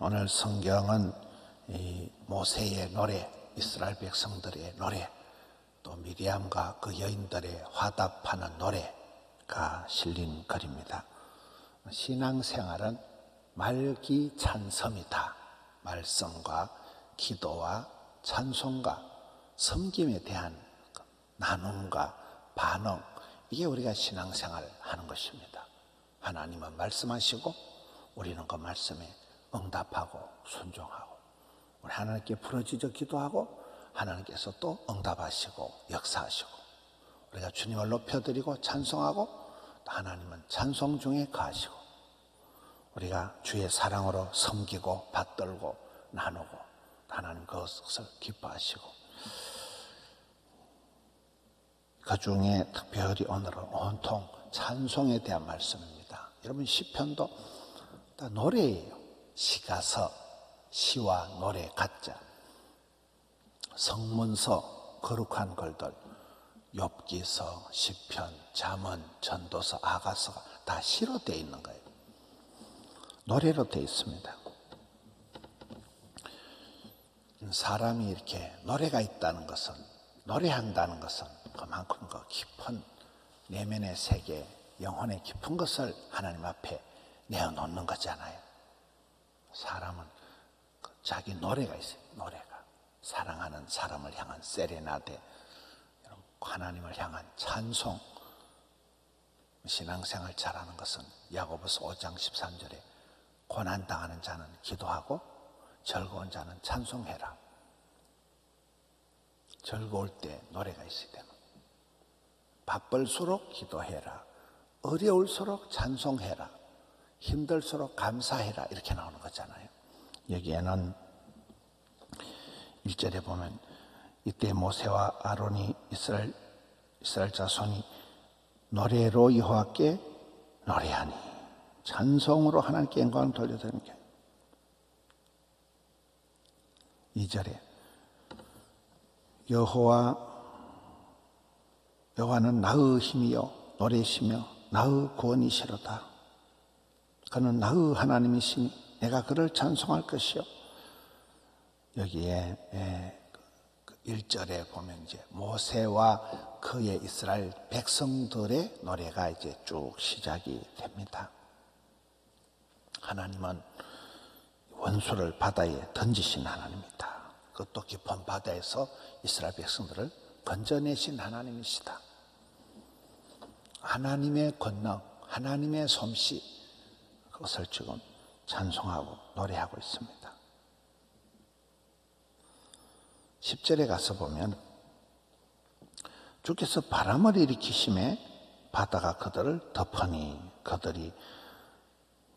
오늘 성경은 이 모세의 노래, 이스라엘 백성들의 노래, 또 미리암과 그 여인들의 화답하는 노래가 실린 글입니다. 신앙생활은 말기 찬성이다. 말씀과 기도와 찬송과 섬김에 대한 그 나눔과 반응, 이게 우리가 신앙생활 하는 것입니다. 하나님은 말씀하시고 우리는 그 말씀에 응답하고 순종하고 우리 하나님께 부러지져 기도하고 하나님께서 또 응답하시고 역사하시고 우리가 주님을 높여드리고 찬송하고 또 하나님은 찬송 중에 가시고 우리가 주의 사랑으로 섬기고 받들고 나누고 하나님 그것을 기뻐하시고 그 중에 특별히 오늘은 온통 찬송에 대한 말씀입니다. 여러분 시편도 다 노래예요. 시가서, 시와 노래 같자. 성문서, 거룩한 글들, 욥기서, 시편, 잠언, 전도서, 아가서가 다 시로 되어 있는 거예요. 노래로 되어 있습니다. 사람이 이렇게 노래가 있다는 것은 노래한다는 것은 그만큼 그 깊은 내면의 세계, 영혼의 깊은 것을 하나님 앞에 내어놓는 거잖아요. 사람은 그 자기 노래가 있어요. 노래가 사랑하는 사람을 향한 세레나데, 하나님을 향한 찬송. 신앙생활 잘하는 것은 야고보서 5장 13절에 고난 당하는 자는 기도하고 즐거운 자는 찬송해라. 즐거울 때 노래가 있어야 되는 바쁠수록 기도해라. 어려울수록 찬송해라. 힘들수록 감사해라. 이렇게 나오는 거잖아요. 여기에는 1절에 보면 이때 모세와 아론이 이스라엘, 이스라엘 자손이 노래로 여호와께 노래하니 찬송으로 하나님께 영광을 돌려드리는 게 2절에 여호와 여호와는 나의 힘이요 노래시며 나의 구원이시로다. 그는 나의 하나님이시니 내가 그를 찬송할 것이요. 여기에 1절에 예, 그 보면 이제 모세와 그의 이스라엘 백성들의 노래가 이제 쭉 시작이 됩니다. 하나님은 원수를 바다에 던지신 하나님이다. 그것도 깊은 바다에서 이스라엘 백성들을 건져내신 하나님이시다. 하나님의 권능, 하나님의 솜씨, 그것을 지금 찬송하고 노래하고 있습니다. 10절에 가서 보면 주께서 바람을 일으키심에 바다가 그들을 덮으니 그들이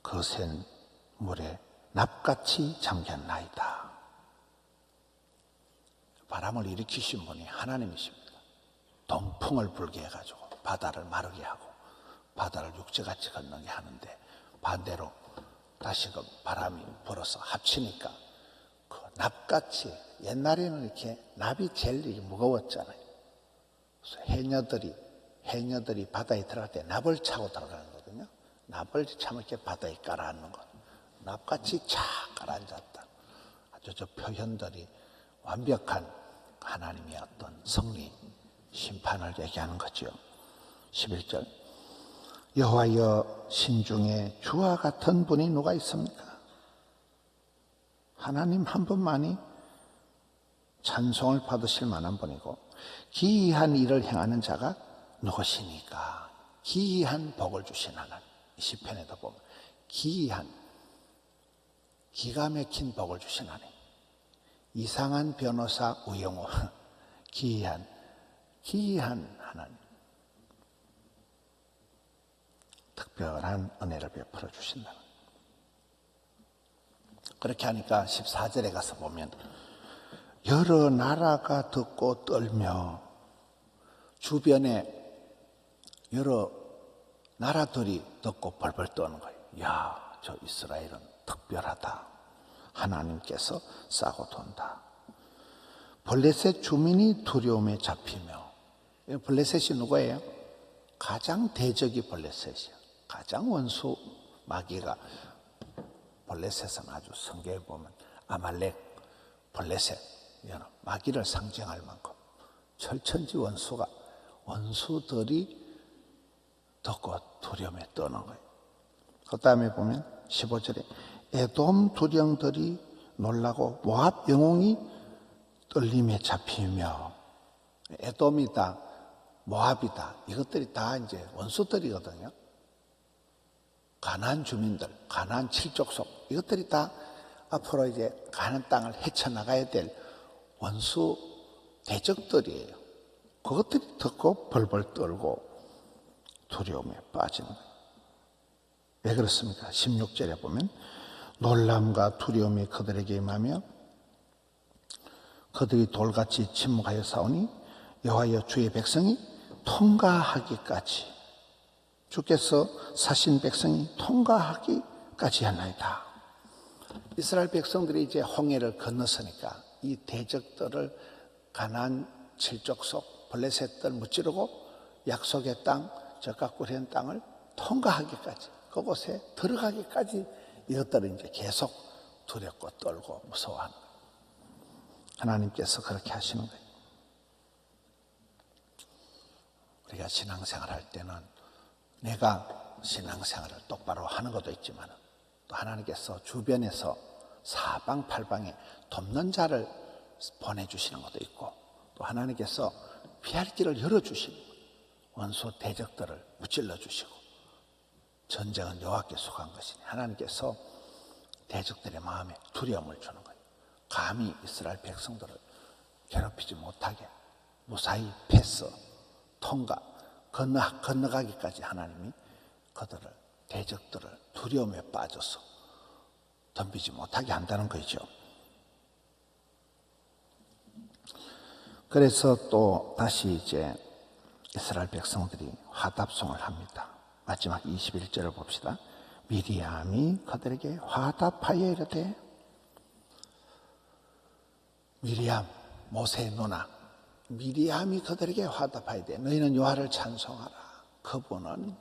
거센 물에 납같이 잠겼나이다. 바람을 일으키신 분이 하나님이십니다. 동풍을 불게 해가지고 바다를 마르게 하고 바다를 육지같이 건너게 하는데 반대로 다시금 바람이 불어서 합치니까 그 납같이 옛날에는 이렇게 납이 제일 무거웠잖아요. 그래서 해녀들이 해녀들이 바다에 들어갈 때 납을 차고 들어가는 거거든요. 납을 참 이렇게 바다에 깔아앉는 것. 납같이 착 깔아앉았다. 아주 저 표현들이 완벽한 하나님의 어떤 성리, 심판을 얘기하는 거죠. 11절. 여호와여 신중에 주와 같은 분이 누가 있습니까? 하나님 한 분만이 찬송을 받으실 만한 분이고 기이한 일을 행하는 자가 누구시니까? 기이한 복을 주신 하나님. 시편에도 보면 기이한 기가 막힌 복을 주신 하나님. 이상한 변호사 우영우. 기이한 기이한 하나님 특별한 은혜를 베풀어 주신다. 그렇게 하니까 14절에 가서 보면 여러 나라가 듣고 떨며 주변에 여러 나라들이 듣고 벌벌 떠는 거예요. 야, 저 이스라엘은 특별하다. 하나님께서 싸고 돈다. 블레셋 주민이 두려움에 잡히며 블레셋이 누구예요? 가장 대적이 블레셋이야. 가장 원수 마귀가 블레셋은 아주 성경에 보면 아말렉, 블레셋 마귀를 상징할 만큼 철천지 원수가 원수들이 덮고 두려움에 떠는 거예요. 그 다음에 보면 15절에 에돔 두령들이 놀라고 모압 영웅이 떨림에 잡히며 에돔이다 모압이다 이것들이 다 이제 원수들이거든요. 가난 주민들, 가난 칠족속 이것들이 다 앞으로 이제 가난 땅을 헤쳐나가야 될 원수 대적들이에요. 그것들이 듣고 벌벌 떨고 두려움에 빠지는 거예요. 왜 그렇습니까? 16절에 보면 놀람과 두려움이 그들에게 임하며 그들이 돌같이 침묵하여 싸우니 여호와여 주의 백성이 통과하기까지 주께서 사신 백성이 통과하기까지 하나이다. 이스라엘 백성들이 이제 홍해를 건넜으니까 이 대적들을 가난 칠족 속 블레셋 들 무찌르고 약속의 땅 적각구리한 땅을 통과하기까지 그곳에 들어가기까지 이것들은 이제 계속 두렵고 떨고 무서워하는 거예요. 하나님께서 그렇게 하시는 거예요. 우리가 신앙생활 할 때는 내가 신앙생활을 똑바로 하는 것도 있지만 또 하나님께서 주변에서 사방팔방에 돕는 자를 보내주시는 것도 있고 또 하나님께서 피할 길을 열어주시는 거예요. 원수 대적들을 무찔러 주시고 전쟁은 여호와께 속한 것이니 하나님께서 대적들의 마음에 두려움을 주는 거예요. 감히 이스라엘 백성들을 괴롭히지 못하게 무사히 패스 통과 건너 건너가기까지 하나님이 그들을 대적들을 두려움에 빠져서 덤비지 못하게 한다는 거죠. 그래서 또 다시 이제 이스라엘 백성들이 화답송을 합니다. 마지막 21절을 봅시다. 미리암이 그들에게 화답하여 이르되 미리암 모세의 누나 미리암이 그들에게 화답하여 돼. 너희는 여호와를 찬송하라. 그분은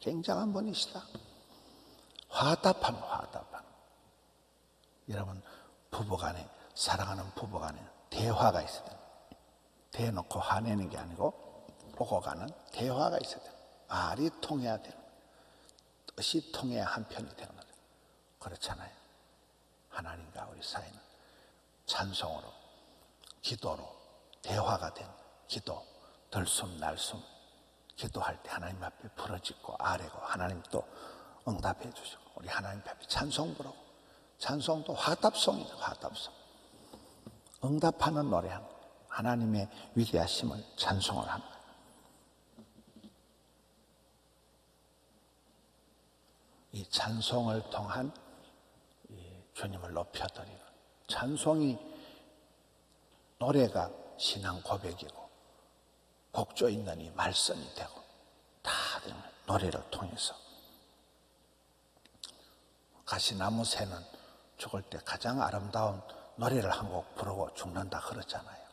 굉장한 분이시다. 화답한 화답한 여러분 부부간에 사랑하는 부부간에 대화가 있어야 돼요. 대놓고 화내는 게 아니고 오고 가는 대화가 있어야 돼요. 말이 통해야 되는. 뜻이 통해야 한편이 되는 거예요. 그렇잖아요. 하나님과 우리 사이는 찬송으로 기도로 대화가 된 기도 들숨 날숨 기도할 때 하나님 앞에 부러지고 아래고 하나님 또 응답해 주시고 우리 하나님 앞에 찬송 부르고 찬송도 화답송이죠 화답송 응답하는 노래 하나님의 위대하심을 찬송을 거예요. 이 찬송을 통한 주님을 높여드리는 찬송이 노래가 신앙 고백이고 곡조 있는 이 말씀이 되고 다 되는 노래를 통해서. 가시나무 새는 죽을 때 가장 아름다운 노래를 한 곡 부르고 죽는다 그러잖아요.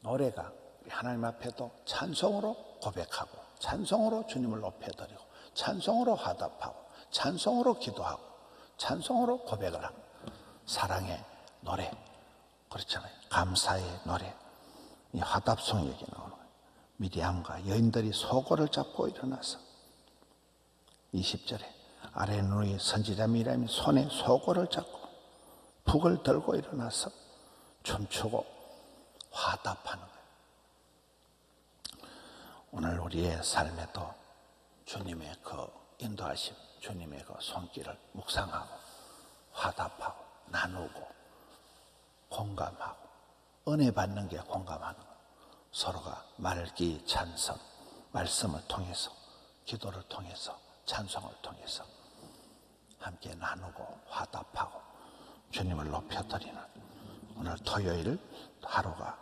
노래가 하나님 앞에도 찬송으로 고백하고 찬송으로 주님을 높여드리고 찬송으로 화답하고 찬송으로 기도하고 찬송으로 고백을 하고 사랑의 노래 그렇잖아요. 감사의 노래 이 화답송 얘기 나오는 거예요. 미디암과 여인들이 소고를 잡고 일어나서 20절에 아래 누이 선지자 미람이 손에 소고를 잡고 북을 들고 일어나서 춤추고 화답하는 거예요. 오늘 우리의 삶에도 주님의 그 인도하심, 주님의 그 손길을 묵상하고 화답하고 나누고 공감하고 은혜 받는 게 공감하는 거. 서로가 말기 찬성, 말씀을 통해서, 기도를 통해서, 찬송을 통해서 함께 나누고 화답하고 주님을 높여드리는 오늘 토요일 하루가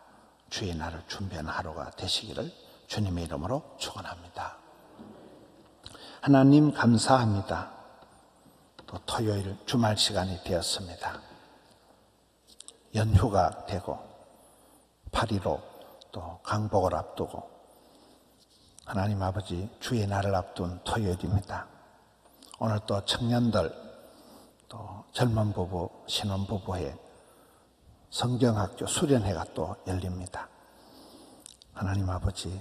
주의 날을 준비하는 하루가 되시기를 주님의 이름으로 축원합니다. 하나님 감사합니다. 또 토요일 주말 시간이 되었습니다. 연휴가 되고 8.15 또 강복을 앞두고 하나님 아버지 주의 날을 앞둔 토요일입니다. 오늘 또 청년들 또 젊은 부부, 신혼 부부의 성경학교 수련회가 또 열립니다. 하나님 아버지,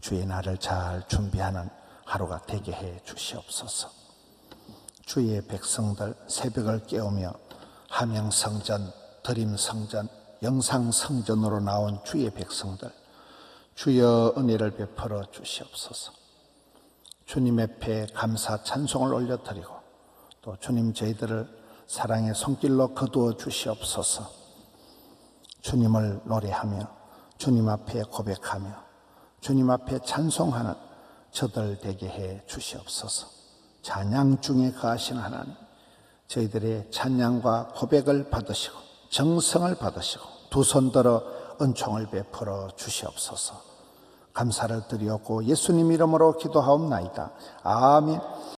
주의 날을 잘 준비하는 하루가 되게 해 주시옵소서. 주의 백성들 새벽을 깨우며 함영성전, 드림 성전, 영상 성전으로 나온 주의 백성들 주여 은혜를 베풀어 주시옵소서. 주님 앞에 감사 찬송을 올려드리고 또 주님 저희들을 사랑의 손길로 거두어 주시옵소서. 주님을 노래하며 주님 앞에 고백하며 주님 앞에 찬송하는 저들 되게 해 주시옵소서. 찬양 중에 거하시는 하나님, 저희들의 찬양과 고백을 받으시고 정성을 받으시고 두 손 들어 은총을 베풀어 주시옵소서. 감사를 드리었고 예수님 이름으로 기도하옵나이다. 아멘.